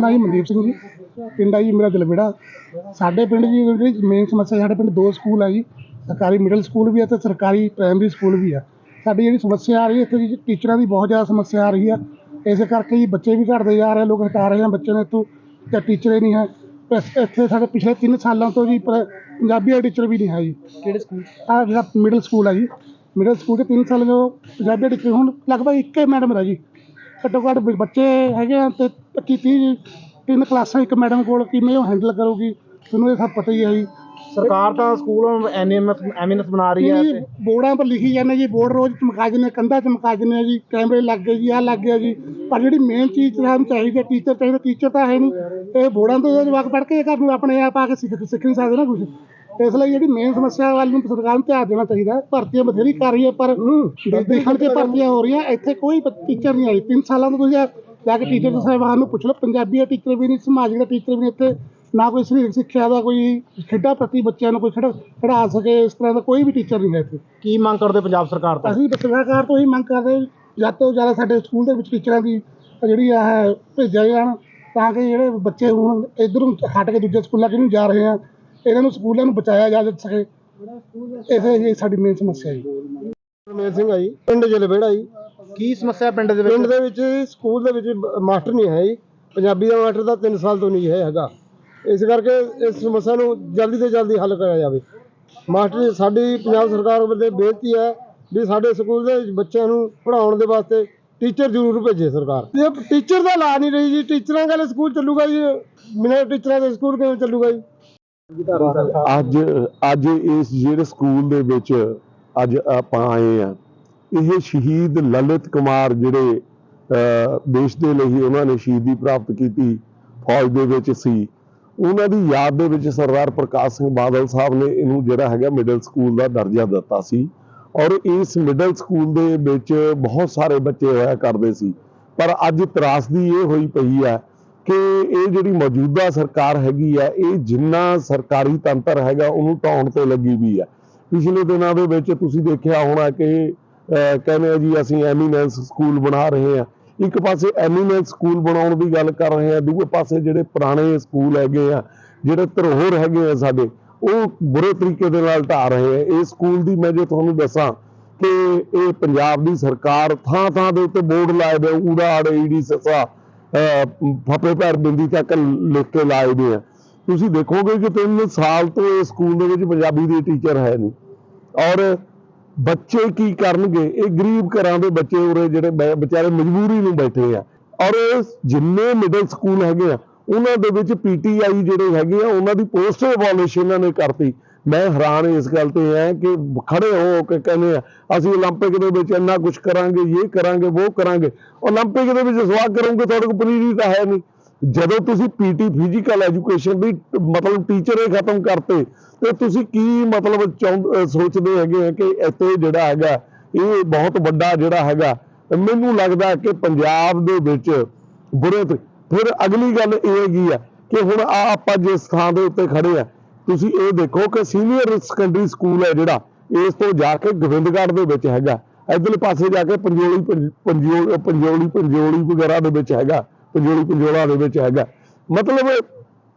ਮੇਰਾ ਨਾਮ ਜੀ ਮਨਦੀਪ ਸਿੰਘ ਜੀ। ਪਿੰਡ ਆ ਜੀ ਮੇਰਾ ਦਿਲਵੇੜਾ ਸਾਡੇ ਪਿੰਡ ਜੀ ਜਿਹੜੀ ਮੇਨ ਸਮੱਸਿਆ ਸਾਡੇ ਪਿੰਡ ਦੋ ਸਕੂਲ ਆ ਜੀ। ਸਰਕਾਰੀ ਮਿਡਲ ਸਕੂਲ ਵੀ ਹੈ ਤੇ ਸਰਕਾਰੀ ਪ੍ਰਾਇਮਰੀ ਸਕੂਲ ਵੀ ਆ। ਸਾਡੀ ਜਿਹੜੀ ਸਮੱਸਿਆ ਆ ਰਹੀ ਹੈ ਇੱਥੇ ਜੀ ਟੀਚਰਾਂ ਦੀ ਬਹੁਤ ਜ਼ਿਆਦਾ ਸਮੱਸਿਆ ਆ ਰਹੀ ਆ। ਇਸੇ ਕਰਕੇ ਜੀ ਬੱਚੇ ਵੀ ਘਟਦੇ ਜਾ ਰਹੇ ਲੋਕ ਹਟਾ ਰਹੇ ਆ ਬੱਚੇ ਨੇ ਇੱਥੋਂ ਤੇ ਟੀਚਰ ਹੀ ਨਹੀਂ ਹੈ। ਇਸ- ਇੱਥੇ ਸਾਡੇ ਪਿਛਲੇ 3 ਸਾਲਾਂ ਤੋਂ ਜੀ ਪੰਜਾਬੀ ਦਾ ਟੀਚਰ ਵੀ ਨਹੀਂ ਹੈ ਜੀ। ਕਿਹੜੇ ਸਕੂਲ? ਆ ਜਿਹੜਾ ਮਿਡਲ ਸਕੂਲ ਆ ਜੀ। ਮਿਡਲ ਸਕੂਲ ਦੇ 3 ਸਾਲ ਤੋਂ ਪੰਜਾਬੀ ਟੀਚਰ ਹੁਣ ਲਗਭਗ ਇੱਕੇ ਮੈਡਮ ਹੈ ਜੀ। ਘੱਟੋ ਘੱਟ ਬੱਚੇ ਹੈਗੇ ਆ ਤੇ 25 30 ਤਿੰਨ ਕਲਾਸਾਂ ਇੱਕ ਮੈਡਮ ਕੋਲ ਕਿਵੇਂ ਉਹ ਹੈਂਡਲ ਕਰੂਗੀ ਤੁਹਾਨੂੰ ਇਹ ਸਭ ਪਤਾ ਹੀ ਹੈ ਜੀ। ਸਰਕਾਰ ਤਾਂ ਸਕੂਲ ਐਨਐਮਐਸ ਐਮਐਨਐਸ ਬਣਾ ਰਹੀ ਹੈ ਜੀ, ਬੋਰਡਾਂ ਪਰ ਲਿਖੀ ਜਾਂਦੇ ਜੀ ਬੋਰਡ ਰੋਜ਼ ਚਮਕਾ ਦਿੰਦੇ ਕੰਧਾਂ ਚਮਕਾ ਦਿੰਦੇ ਆ ਜੀ ਕੈਮਰੇ ਲੱਗ ਗਏ ਜੀ ਆਹ ਲੱਗ ਗਿਆ ਜੀ। ਪਰ ਜਿਹੜੀ ਮੇਨ ਚੀਜ਼ ਸਾਨੂੰ ਚਾਹੀਦੀ ਟੀਚਰ ਚਾਹੀਦਾ ਟੀਚਰ ਤਾਂ ਹੈ ਨਹੀਂ। ਇਹ ਬੋਰਡਾਂ ਤੋਂ ਜਵਾਕ ਪੜ੍ਹ ਕੇ ਘਰ ਨੂੰ ਆਪਣੇ ਆਪ ਆ ਕੇ ਸਿੱਖ ਸਿੱਖ ਨਹੀਂ ਸਕਦੇ ਨਾ ਕੁਝ ਇਸ ਲਈ ਜਿਹੜੀ ਮੇਨ ਸਮੱਸਿਆ ਵੱਲ ਨੂੰ ਸਰਕਾਰ ਨੂੰ ਧਿਆਨ ਦੇਣਾ ਚਾਹੀਦਾ। ਭਰਤੀਆਂ ਬਥੇਰੀ ਕਰ ਰਹੀ ਹੈ ਪਰ ਦੇਖਣ ਤੇ ਭਰਤੀਆਂ ਹੋ ਰਹੀਆਂ। ਇੱਥੇ ਕੋਈ ਟੀਚਰ ਨਹੀਂ ਆਈ। ਤਿੰਨ ਸਾਲਾਂ ਤੋਂ ਤੁਸੀਂ ਜਾ ਕੇ ਟੀਚਰ ਸਾਹਿਬਾਨ ਨੂੰ ਪੁੱਛ ਲਓ। ਪੰਜਾਬੀ ਦਾ ਟੀਚਰ ਵੀ ਨਹੀਂ ਸਮਾਜਿਕ ਦਾ ਟੀਚਰ ਵੀ ਨਹੀਂ ਇੱਥੇ। ਨਾ ਕੋਈ ਸਰੀਰਕ ਸਿੱਖਿਆ ਦਾ ਕੋਈ ਖੇਡਾਂ ਪ੍ਰਤੀ ਬੱਚਿਆਂ ਨੂੰ ਕੋਈ ਖੇਡ ਖਿਡਾ ਸਕੇ। ਇਸ ਤਰ੍ਹਾਂ ਦਾ ਕੋਈ ਵੀ ਟੀਚਰ ਨਹੀਂ ਹੈ ਇੱਥੇ। ਕੀ ਮੰਗ ਕਰਦੇ ਪੰਜਾਬ ਸਰਕਾਰ ਤੋਂ? ਅਸੀਂ ਸਰਕਾਰ ਤੋਂ ਹੀ ਮੰਗ ਕਰਦੇ ਜਦ ਤੋਂ ਜ਼ਿਆਦਾ ਸਾਡੇ ਸਕੂਲ ਦੇ ਵਿੱਚ ਟੀਚਰਾਂ ਦੀ ਜਿਹੜੀ ਆ ਹੈ ਭੇਜਿਆ ਜਾਣ ਤਾਂ ਕਿ ਜਿਹੜੇ ਬੱਚੇ ਹੁਣ ਇਧਰੋਂ ਹਟ ਕੇ ਦੂਜੇ ਸਕੂਲਾਂ 'ਚ ਨੂੰ ਜਾ ਰਹੇ ਆ। ਇਹਨਾਂ ਨੂੰ ਸਕੂਲਾਂ ਨੂੰ ਬਚਾਇਆ ਜਾ ਸਕੇ। ਇਹ ਸਾਡੀ ਮੇਨ ਸਮੱਸਿਆ ਹੈ ਜੀ। ਰਮੇਸ਼ ਸਿੰਘ ਆ ਜੀ। ਪਿੰਡ ਜਲਵੇੜਾ ਜੀ। ਕੀ ਸਮੱਸਿਆ ਪਿੰਡ ਦੇ ਪਿੰਡ ਵਿੱਚ ਦੇ ਵਿੱਚ ਸਕੂਲ ਦੇ ਵਿੱਚ ਮਾਸਟਰ ਨਹੀਂ ਹੈ ਜੀ। ਪੰਜਾਬੀ ਦਾ ਮਾਸਟਰ ਤਾਂ 3 ਸਾਲ ਤੋਂ ਨਹੀਂ ਹੈ ਹੈਗਾ। ਇਸ ਕਰਕੇ ਇਸ ਸਮੱਸਿਆ ਨੂੰ ਜਲਦੀ ਤੋਂ ਜਲਦੀ ਹੱਲ ਕਰਿਆ ਜਾਵੇ। ਮਾਸਟਰ ਸਾਡੀ ਪੰਜਾਬ ਸਰਕਾਰ ਵੱਲੋਂ ਬੇਨਤੀ ਹੈ ਵੀ ਸਾਡੇ ਸਕੂਲ ਦੇ ਵਿੱਚ ਬੱਚਿਆਂ ਨੂੰ ਪੜ੍ਹਾਉਣ ਦੇ ਵਾਸਤੇ ਟੀਚਰ ਜ਼ਰੂਰ ਭੇਜੇ ਸਰਕਾਰ। ਜੇ ਟੀਚਰ ਦਾ ਲਾ ਨਹੀਂ ਰਹੀ ਜੀ ਟੀਚਰਾਂ ਗੱਲ ਸਕੂਲ ਚੱਲੂਗਾ ਜੀ। ਬਿਨਾਂ ਟੀਚਰਾਂ ਦੇ ਸਕੂਲ ਕਿਵੇਂ ਚੱਲੂਗਾ ਜੀ? ਅੱਜ ਅੱਜ ਇਸ ਜਿਹੜੇ ਸਕੂਲ ਦੇ ਵਿੱਚ ਅੱਜ ਆਪਾਂ ਆਏ ਆ ਇਹ ਸ਼ਹੀਦ ਲਲਿਤ ਕੁਮਾਰ ਜਿਹੜੇ ਦੇਸ਼ ਦੇ ਲਈ ਉਹਨਾਂ ਨੇ ਸ਼ਹੀਦੀ ਪ੍ਰਾਪਤ ਕੀਤੀ, ਫੌਜ ਦੇ ਵਿੱਚ ਸੀ। ਉਹਨਾਂ ਦੀ ਯਾਦ ਦੇ ਵਿੱਚ ਸਰਦਾਰ ਪ੍ਰਕਾਸ਼ ਸਿੰਘ ਬਾਦਲ ਸਾਹਿਬ ਨੇ ਇਹਨੂੰ ਜਿਹੜਾ ਹੈਗਾ ਮਿਡਲ ਸਕੂਲ ਦਾ ਦਰਜਾ ਦਿੱਤਾ ਸੀ। ਔਰ ਇਸ ਮਿਡਲ ਸਕੂਲ ਦੇ ਵਿੱਚ ਬਹੁਤ ਸਾਰੇ ਬੱਚੇ ਹੋਇਆ ਕਰਦੇ ਸੀ। ਪਰ ਅੱਜ ਤਰਾਸਦੀ ਇਹ ਹੋਈ ਪਈ ਆ ਕਿ ਇਹ ਜਿਹੜੀ ਮੌਜੂਦਾ ਸਰਕਾਰ ਹੈਗੀ ਆ, ਇਹ ਜਿੰਨਾ ਸਰਕਾਰੀ ਤੰਤਰ ਹੈਗਾ, ਉਹਨੂੰ ਢਾਉਣ ਤੇ ਲੱਗੀ ਵੀ ਆ। ਪਿਛਲੇ ਦਿਨਾਂ ਦੇ ਵਿੱਚ ਤੁਸੀਂ ਦੇਖਿਆ ਹੋਣਾ ਕਿ ਕਹਿੰਦੇ ਆ ਜੀ, ਅਸੀਂ ਐਮੀਨੈਂਸ ਸਕੂਲ ਬਣਾ ਰਹੇ ਆ। ਇੱਕ ਪਾਸੇ ਐਮੀਨੈਂਸ ਸਕੂਲ ਬਣਾਉਣ ਦੀ ਗੱਲ ਕਰ ਰਹੇ ਆ, ਦੂਜੇ ਪਾਸੇ ਜਿਹੜੇ ਪੁਰਾਣੇ ਸਕੂਲ ਹੈਗੇ ਆ, ਜਿਹੜੇ ਧਰੋਹਰ ਹੈਗੇ ਆ ਸਾਡੇ, ਉਹ ਬੁਰੇ ਤਰੀਕੇ ਦੇ ਨਾਲ ਢਾ ਰਹੇ ਆ। ਇਹ ਸਕੂਲ ਦੀ ਮੈਂ ਜੇ ਤੁਹਾਨੂੰ ਦੱਸਾਂ ਕਿ ਇਹ ਪੰਜਾਬ ਦੀ ਸਰਕਾਰ ਥਾਂ ਥਾਂ ਦੇ ਉੱਤੇ ਬੋਰਡ ਲਾਏ ਦੇ ਊੜਾ ਆੜੇ ਈੜੀ ਸਸਾ ਫੱਪੇ ਪੈਰ ਬਿੰਦੀ ਤੱਕ ਲਿਖ ਕੇ ਲਾਏ ਦੇ ਆ। ਤੁਸੀਂ ਦੇਖੋਗੇ ਕਿ ਤਿੰਨ ਸਾਲ ਤੋਂ ਇਹ ਸਕੂਲ ਦੇ ਵਿੱਚ ਪੰਜਾਬੀ ਦੇ ਟੀਚਰ ਹੈ ਨਹੀਂ। ਔਰ ਬੱਚੇ ਕੀ ਕਰਨਗੇ? ਇਹ ਗਰੀਬ ਘਰਾਂ ਦੇ ਬੱਚੇ ਉਰੇ ਜਿਹੜੇ ਵਿਚਾਰੇ ਮਜਬੂਰੀ ਨੂੰ ਬੈਠੇ ਆ। ਔਰ ਜਿੰਨੇ ਮਿਡਲ ਸਕੂਲ ਹੈਗੇ ਆ, ਉਹਨਾਂ ਦੇ ਵਿੱਚ ਪੀਟੀਆਈ ਜਿਹੜੇ ਹੈਗੇ ਆ, ਉਹਨਾਂ ਦੀ ਪੋਸਟ ਐਵੋਲੂਸ਼ਨ ਇਹਨਾਂ ਨੇ ਕਰਤੀ। ਮੈਂ ਹੈਰਾਨ ਇਸ ਗੱਲ ਤੇ ਆ ਕਿ ਖੜੇ ਹੋ ਕੇ ਕਹਿੰਦੇ ਆ ਅਸੀਂ 올림픽 ਦੇ ਵਿੱਚ ਇੰਨਾ ਕੁਝ ਕਰਾਂਗੇ ਇਹ ਕਰਾਂਗੇ ਉਹ ਕਰਾਂਗੇ 올림픽 ਦੇ ਵਿੱਚ ਸਵਾਗ ਕਰੋਗੇ ਤੁਹਾਡੇ ਕੋਲ ਪਨੀਰੀ ਤਾਂ ਹੈ ਨਹੀਂ ਜਦੋਂ ਤੁਸੀਂ ਪੀਟੀ ਫਿਜ਼ੀਕਲ ਐਜੂਕੇਸ਼ਨ ਦੀ ਟ- ਮਤਲਬ ਟੀਚਰ ਹੀ ਖਤਮ ਕਰਤੇ ਤੇ ਤੁਸੀਂ ਕੀ ਮਤਲਬ ਚਾਹੁੰ- ਅਹ ਸੋਚਦੇ ਹੈਗੇ ਆ ਕਿ ਇੱਥੇ ਜਿਹੜਾ ਹੈਗਾ ਇਹ ਬਹੁਤ ਵੱਡਾ ਜਿਹੜਾ ਹੈਗਾ ਮੈਨੂੰ ਲੱਗਦਾ ਕਿ ਪੰਜਾਬ ਦੇ ਵਿੱਚ ਬੁਰੇ ਤੇ ਫਿਰ ਅਗਲੀ ਗੱਲ ਇਹ ਹੈਗੀ ਆ ਕਿ ਹੁਣ ਆ ਆਪਾਂ ਜਿਸ ਥਾਂ ਦੇ ਉੱਤੇ ਖੜੇ ਆ ਤੁਸੀਂ ਇਹ ਦੇਖੋ ਕਿ ਸੀਨੀਅਰ ਸੈਕੰਡਰੀ ਸਕੂਲ ਹੈ ਜਿਹੜਾ, ਇਸ ਤੋਂ ਜਾ ਕੇ ਗੋਬਿੰਦਗੜ੍ਹ ਦੇ ਵਿੱਚ ਹੈਗਾ। ਇਧਰਲੇ ਪਾਸੇ ਜਾ ਕੇ ਪੰਜੋਲੀ, ਪੰਜ- ਪੰਜੋਲੀ ਪੰਜੋਲੀ ਵਗੈਰਾ ਦੇ ਵਿੱਚ ਹੈਗਾ। ਪੰਜੋਲੀ, ਪੰਜੋਲਾ ਦੇ ਵਿੱਚ ਹੈਗਾ। ਮਤਲਬ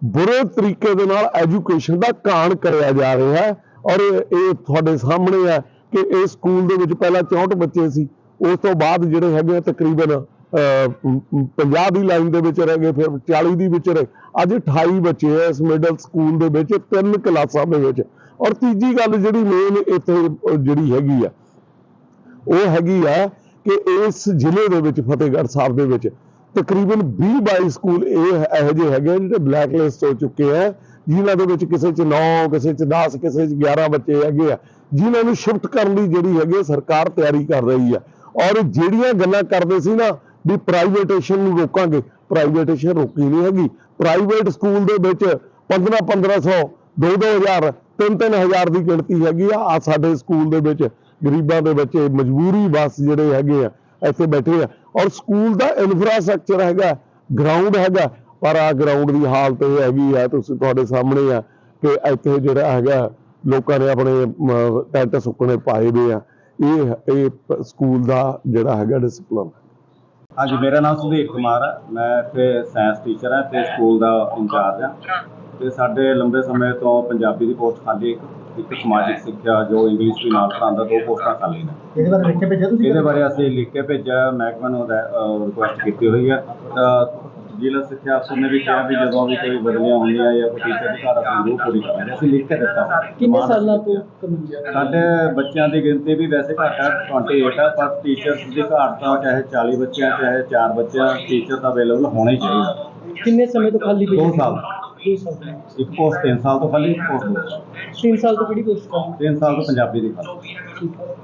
ਬੁਰੇ ਤਰੀਕੇ ਦੇ ਨਾਲ ਐਜੂਕੇਸ਼ਨ ਦਾ ਕਾਣ ਕਰਿਆ ਜਾ ਰਿਹਾ ਹੈ ਔਰ ਇਹ ਤੁਹਾਡੇ ਸਾਹਮਣੇ ਹੈ ਕਿ ਇਸ ਸਕੂਲ ਦੇ ਵਿੱਚ ਪਹਿਲਾਂ 64 ਬੱਚੇ ਸੀ। ਉਸ ਤੋਂ ਬਾਅਦ ਜਿਹੜੇ ਹੈਗੇ ਆ ਤਕਰੀਬਨ 50 ਦੀ ਲਾਈਨ ਦੇ ਵਿੱਚ ਰਹਿ ਗਏ ਫਿਰ 40 ਦੀ ਵਿੱਚ ਰਹੇ ਅੱਜ 28 ਬੱਚੇ ਆ ਇਸ ਮਿਡਲ ਸਕੂਲ ਦੇ ਵਿੱਚ ਤਿੰਨ ਕਲਾਸਾਂ ਦੇ ਵਿੱਚ। ਔਰ ਤੀਜੀ ਗੱਲ ਜਿਹੜੀ ਮੇਨ ਇੱਥੇ ਜਿਹੜੀ ਹੈਗੀ ਆ ਉਹ ਹੈਗੀ ਆ ਕਿ ਇਸ ਜ਼ਿਲ੍ਹੇ ਦੇ ਵਿੱਚ ਫਤਿਹਗੜ੍ਹ ਸਾਹਿਬ ਦੇ ਵਿੱਚ ਤਕਰੀਬਨ 20 22 ਸਕੂਲ ਇਹ ਇਹੋ ਜਿਹੇ ਹੈਗੇ ਆ ਜਿਹੜੇ ਬਲੈਕ ਲਿਸਟ ਹੋ ਚੁੱਕੇ ਆ ਜਿਨ੍ਹਾਂ ਦੇ ਵਿੱਚ ਕਿਸੇ 'ਚ 9 ਕਿਸੇ 'ਚ 10 ਕਿਸੇ 'ਚ 11 ਬੱਚੇ ਹੈਗੇ ਆ। ਜਿਨ੍ਹਾਂ ਨੂੰ ਸ਼ਿਫਟ ਕਰਨ ਦੀ ਜਿਹੜੀ ਹੈਗੀ ਆ, ਸਰਕਾਰ ਤਿਆਰੀ ਕਰ ਰਹੀ ਆ। ਔਰ ਜਿਹੜੀਆਂ ਗੱਲਾਂ ਕਰਦੇ ਸੀ ਨਾ ਵੀ ਪ੍ਰਾਈਵੇਟੇਸ਼ਨ ਨੂੰ ਰੋਕਾਂਗੇ। ਪ੍ਰਾਈਵੇਟੇਸ਼ਨ ਰੋਕੀ ਨਹੀਂ ਹੈਗੀ। ਪ੍ਰਾਈਵੇਟ ਸਕੂਲ ਦੇ ਵਿੱਚ 15 1500 2 2000 3 3000 ਦੀ ਗਿਣਤੀ ਹੈਗੀ ਆ। ਆ ਸਾਡੇ ਸਕੂਲ ਦੇ ਵਿੱਚ ਗਰੀਬਾਂ ਦੇ ਬੱਚੇ ਮਜਬੂਰੀ ਬਸ ਜਿਹੜੇ ਹੈਗੇ ਆ, ਇੱਥੇ ਬੈਠੇ ਆ। ਔਰ ਸਕੂਲ ਦਾ ਇਨਫਰਾਸਟ੍ਰਕਚਰ ਹੈਗਾ ਗਰਾਊਂਡ ਹੈਗਾ। ਪਰ ਆ ਗਰਾਊਂਡ ਦੀ ਹਾਲਤ ਇਹ ਹੈਗੀ ਆ, ਤੁਸੀਂ ਤੁਹਾਡੇ ਸਾਹਮਣੇ ਆ ਕਿ ਇੱਥੇ ਜਿਹੜਾ ਹੈਗਾ, ਲੋਕਾਂ ਨੇ ਆਪਣੇ ਟੈਂਟ ਸੁੱਕਣੇ ਪਾਏ ਹੋਏ ਆ। ਇਹ ਇਹ ਸਕੂਲ ਦਾ ਜਿਹੜਾ ਹੈਗਾ ਡਿਸਪਲਨ ਹਾਂਜੀ ਮੇਰਾ ਨਾਮ ਸੁਧੀਰ ਕੁਮਾਰ ਹੈ ਮੈਂ ਇੱਥੇ ਸਾਇੰਸ ਟੀਚਰ ਹਾਂ ਤੇ ਸਕੂਲ ਦਾ ਇੰਚਾਰਜ ਹਾਂ ਤੇ ਸਾਡੇ ਲੰਬੇ ਸਮੇਂ ਤੋਂ ਪੰਜਾਬੀ ਦੀ ਪੋਸਟ ਖਾਲੀ ਇੱਕ ਇੱਕ ਸਮਾਜਿਕ ਸਿੱਖਿਆ ਜੋ ਇੰਗਲਿਸ਼ ਵੀ ਨਾਲ ਪੜ੍ਹਾਉਂਦਾ ਦੋ ਪੋਸਟਾਂ ਖਾਲੀ ਨੇ। ਇਹਦੇ ਬਾਰੇ ਲਿਖ ਕੇ ਭੇਜਿਆ ਤੁਸੀਂ? ਇਹਦੇ ਬਾਰੇ ਅਸੀਂ ਲਿਖ ਕੇ ਭੇਜਿਆ ਮਹਿਕਮੇ ਨੂੰ ਰਿਕੁਐਸਟ ਕੀਤੀ ਹੋਈ ਹੈ ਤਾਂ ਜ਼ਿਲ੍ਹਾ ਸਿੱਖਿਆ ਅਫਸਰ ਨੇ ਵੀ ਕਿਹਾ ਵੀ ਜਦੋਂ ਵੀ ਕੋਈ ਬਦਲੀਆਂ ਹੁੰਦੀਆਂ ਜਾਂ ਕੋਈ ਟੀਚਰ ਦੀ ਘਾਟ ਅਸੀਂ ਜ਼ਰੂਰ ਪੂਰੀ ਕਰਾਂਗੇ ਅਸੀਂ ਲਿਖ ਕੇ ਦਿੱਤਾ ਕਿੰਨੇ ਸਾਲਾਂ ਤੋਂ ਸਾਡੇ ਬੱਚਿਆਂ ਦੀ ਗਿਣਤੀ ਵੀ ਵੈਸੇ ਘੱਟ ਹੈ 28 ਹੈ ਪਰ ਟੀਚਰਸ ਦੀ ਘਾਟ ਤਾਂ ਚਾਹੇ 40 ਬੱਚੇ ਆ ਚਾਹੇ 4 ਬੱਚੇ ਆ ਟੀਚਰ ਤਾਂ ਅਵੇਲੇਬਲ ਹੋਣਾ ਹੀ ਚਾਹੀਦਾ। ਕਿੰਨੇ ਸਮੇਂ ਤੋਂ ਖਾਲੀ ਪਈ 2 ਹੈ? ਸਾਲ। ਇੱਕ ਪੋਸਟ 3 ਸਾਲ ਤੋਂ ਖਾਲੀ ਇੱਕ ਪੋਸਟ 2 ਸਾਲ। ਤੋਂ ਕਿਹੜੀ ਕੋਸ਼ਿਸ਼ ਕਰ 3 ਸਾਲ ਤੋਂ ਪੰਜਾਬੀ ਦੀ ਖਾਲੀ। ਠੀਕ ਹੈ।